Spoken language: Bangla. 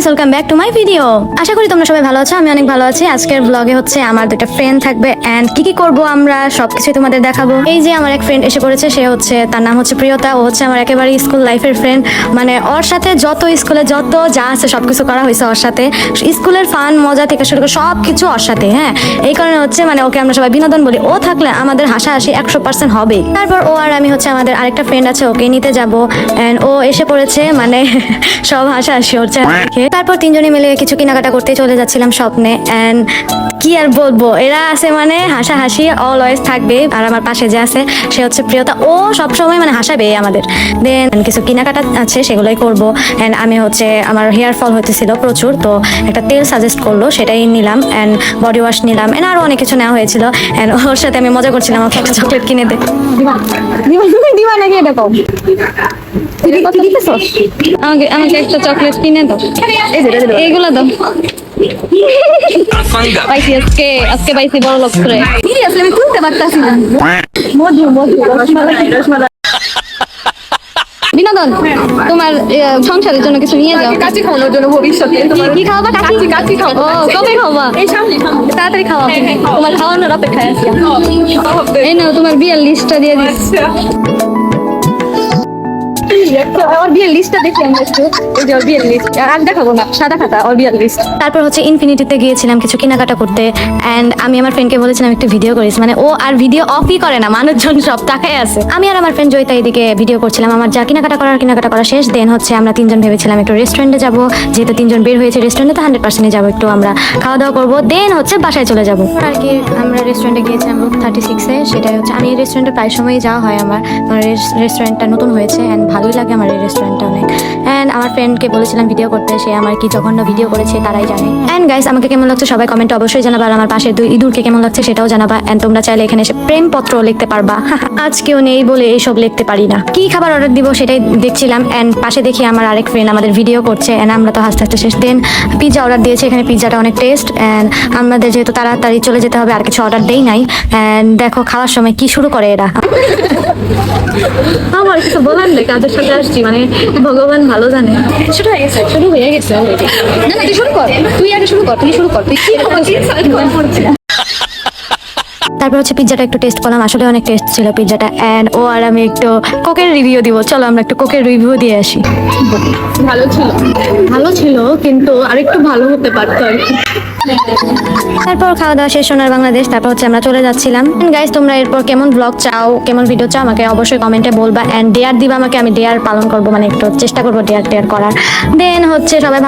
Guys welcome back to my video আশা করি তোমরা সবাই ভালো আছো, আমি অনেক ভালো আছি। আজকের ব্লগে হচ্ছে আমার দুটো ফ্রেন্ড থাকবে এন্ড কি কি করব আমরা সবকিছু তোমাদের দেখাবো। এই যে আমার এক ফ্রেন্ড এসে পড়েছে, সে হচ্ছে, তার নাম হচ্ছে প্রিয়তা, ও হচ্ছে আমার একেবারে স্কুল লাইফের ফ্রেন্ড মানে ওর সাথে যত স্কুলে যত যা আছে, সবকিছু করা হয়েছে ওর সাথে। স্কুলের ফান মজা থেকে শুরু করে সব কিছু ওর সাথে হ্যাঁ। এই কারণে হচ্ছে মানে ওকে আমরা সবাই বিনোদন বলি। ও থাকলে আমাদের হাসাহাসি একশো পার্সেন্ট হবে তারপর ও আর আমি হচ্ছে আমাদের আরেকটা ফ্রেন্ড আছে, ওকে নিতে যাব। এন্ড ও এসে পড়েছে মানে সব হাসাহাসি ওর দেখে তারপর তিনজনে মিলে কিছু কেনাকাটা করতে চলে যাচ্ছিলাম স্বপ্নে। অ্যান্ড কি আর বলব এরা আছে মানে হাসাহাসি অলওয়েজ থাকবে। আর আমার পাশে যে আছে সে হচ্ছে প্রিয়তা। ও সব সময় মানে হাসাবে আমাদের। দেন কিছু কেনাকাটা আছে সেগুলোই করব। অ্যান্ড আমি হচ্ছে আমার হেয়ার ফল হতেছিল প্রচুর তো একটা তেল সাজেস্ট করল সেটাই নিলাম। অ্যান্ড বডি ওয়াশ নিলাম। এন্ড আরও অনেক কিছু নেওয়া হয়েছিল। অ্যান্ড ওর সাথে আমি মজা করছিলাম আমাকে একটা চকলেট কিনে দে। দিবা? নাকি এটা আমাকে আমাকে একটা চকলেট কিনে দাও। এইগুলো দাও। পাইছি আজকে আজকে পাইছি বড় লোক করে। আসলে আমি খুলতে পারতাছি না। মধু মধু। রসমালাই বিনোদন তোমার সংসারের জন্য কিছু নিয়ে যাও। কাচি খাওয়ানোর জন্য ভবিষ্যতে তোমার কি খাওয়াবা কাচি? কাচি খাওয়াবো কবে খাওয়াবা? এই সামনে সামনে তাড়াতাড়ি খাওয়া। তোমার খাওয়ানোর অপেক্ষায় আছি। হবে এই নাও তোমার বিয়ের লিস্টটা দিয়ে দিচ্ছি। বিয়ের লিস্টটা দেখি আমরা লিস্ট দেখাবো সাদা খাতা লিস্ট তারপর হচ্ছে ইনফিনিটিতে গিয়েছিলাম কিছু কেনাকাটা করতে এন্ড আমি আমার ফ্রেন্ডকে বলেছিলাম একটু ভিডিও করিস। মানে ও আর ভিডিও অফই করে না, মানুষজন সব তাকায় আছে। আমি আর আমার ফ্রেন্ড জয়িতা এদিকে ভিডিও করছিলাম, আমার যা কেনাকাটা করার কেনাকাটা করা শেষ। দেন হচ্ছে আমরা তিনজন ভেবেছিলাম একটু রেস্টুরেন্টে যাব, যেহেতু তিনজন বের হয়েছে রেস্টুরেন্টে তো হান্ড্রেড পার্সেন্টে যাব, একটু আমরা খাওয়া দাওয়া করব। দেন হচ্ছে বাসায় চলে যাব। আর কি, আমরা রেস্টুরেন্টে গিয়েছিলাম রুট থার্টি সিক্সে সেটাই হচ্ছে, আমি রেস্টুরেন্টে প্রায় সময়ই যাওয়া হয় আমার। আমার রেস্টুরেন্টটা নতুন হয়েছে অ্যান্ড ভালোই লাগে আমার এই রেস্টুরেন্টটা অনেক। আমার ফ্রেন্ডকে বলেছিলাম ভিডিও করতে, সে আমার কি জঘন্য ভিডিও করেছে তারাই জানে। অ্যান্ড গাইস আমাকে কেমন লাগছে সবাই কমেন্টে অবশ্যই জানাবা আর আমার পাশে দুই ইঁদুরকে কেমন লাগছে সেটাও জানাবা। অ্যান্ড তোমরা চাইলে এখানে এসে প্রেমপত্র লিখতে পারবা। আজ কেউ নেই বলে এইসব লিখতে পারি না। কি খাবার অর্ডার দিব সেটাই দেখছিলাম। অ্যান্ড পাশে দেখি আমার আরেক ফ্রেন্ড আমাদের ভিডিও করছে। অ্যান্ড আমরা তো হাসতে হাসতে শেষ। দেন পিৎজা অর্ডার দিয়েছে, এখানে পিৎজাটা অনেক টেস্ট অ্যান্ড আমাদের যেহেতু তাড়াতাড়ি চলে যেতে হবে, আর কিছু অর্ডার দেই নাই। অ্যান্ড দেখো, খাওয়ার সময় কি শুরু করে এরা? আমার কিছু বলার নেই, কাজের সাথে আসছি। মানে ভগবান ভালো জানে। শুরু হয়ে গেছে শুরু হয়ে গেছে already। না না তুই শুরু কর তুই আগে শুরু কর তুই শুরু কর তুই কি করছিস? তারপর হচ্ছে পিৎজাটা একটু টেস্ট করলাম। আসলে অনেক টেস্ট ছিল পিৎজাটা। অ্যান্ড ও আর আমি একটু কোকের রিভিউ দিব। চলো আমরা একটু কোকের রিভিউ দিয়ে আসি। ভালো ছিল। ভালো ছিল কিন্তু আরেকটু ভালো হতে পারতো আর কি। তারপর খাওয়া দাওয়া শেষ, সোনার বাংলাদেশ, তারপর হচ্ছে আমরা চলে যাচ্ছিলাম। গাইজ তোমরা এরপর কেমন ব্লগ চাও, কেমন ভিডিও চাও, আমাকে অবশ্যই কমেন্টে বলবা। অ্যান্ড ডেয়ার দিবা আমাকে, আমি ডেয়ার পালন করব মানে একটু চেষ্টা করব ডেয়ার টেয়ার করার। দেন হচ্ছে সবাই